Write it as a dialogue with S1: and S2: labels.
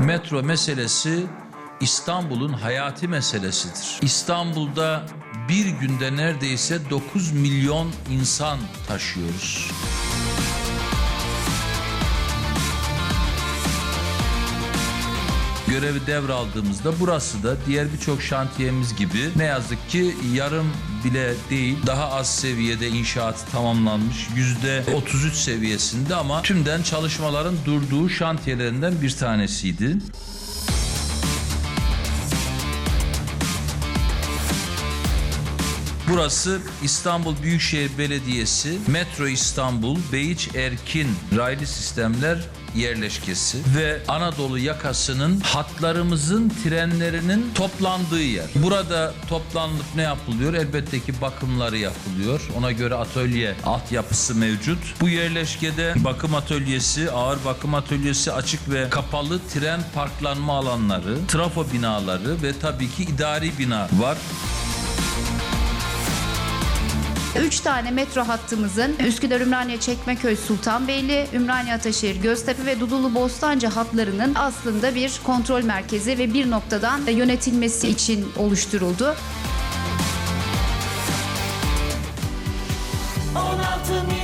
S1: Metro meselesi İstanbul'un hayati meselesidir. İstanbul'da bir günde neredeyse 9 milyon insan taşıyoruz. Görevi devraldığımızda burası da diğer birçok şantiyemiz gibi ne yazık ki yarım bile değil daha az seviyede inşaatı tamamlanmış yüzde 33 seviyesinde ama tümden çalışmaların durduğu şantiyelerinden bir tanesiydi. Burası İstanbul Büyükşehir Belediyesi, Metro İstanbul, Beyiç Erkin raylı sistemler yerleşkesi ve Anadolu yakasının hatlarımızın trenlerinin toplandığı yer. Burada toplanıp ne yapılıyor? Elbette ki bakımları yapılıyor. Ona göre atölye altyapısı mevcut. Bu yerleşkede bakım atölyesi, ağır bakım atölyesi, açık ve kapalı tren parklanma alanları, trafo binaları ve tabii ki idari bina var.
S2: 3 tane metro hattımızın Üsküdar Ümraniye Çekmeköy Sultanbeyli, Ümraniye Ataşehir Göztepe ve Dudullu Bostancı hatlarının aslında bir kontrol merkezi ve bir noktadan yönetilmesi için oluşturuldu. 16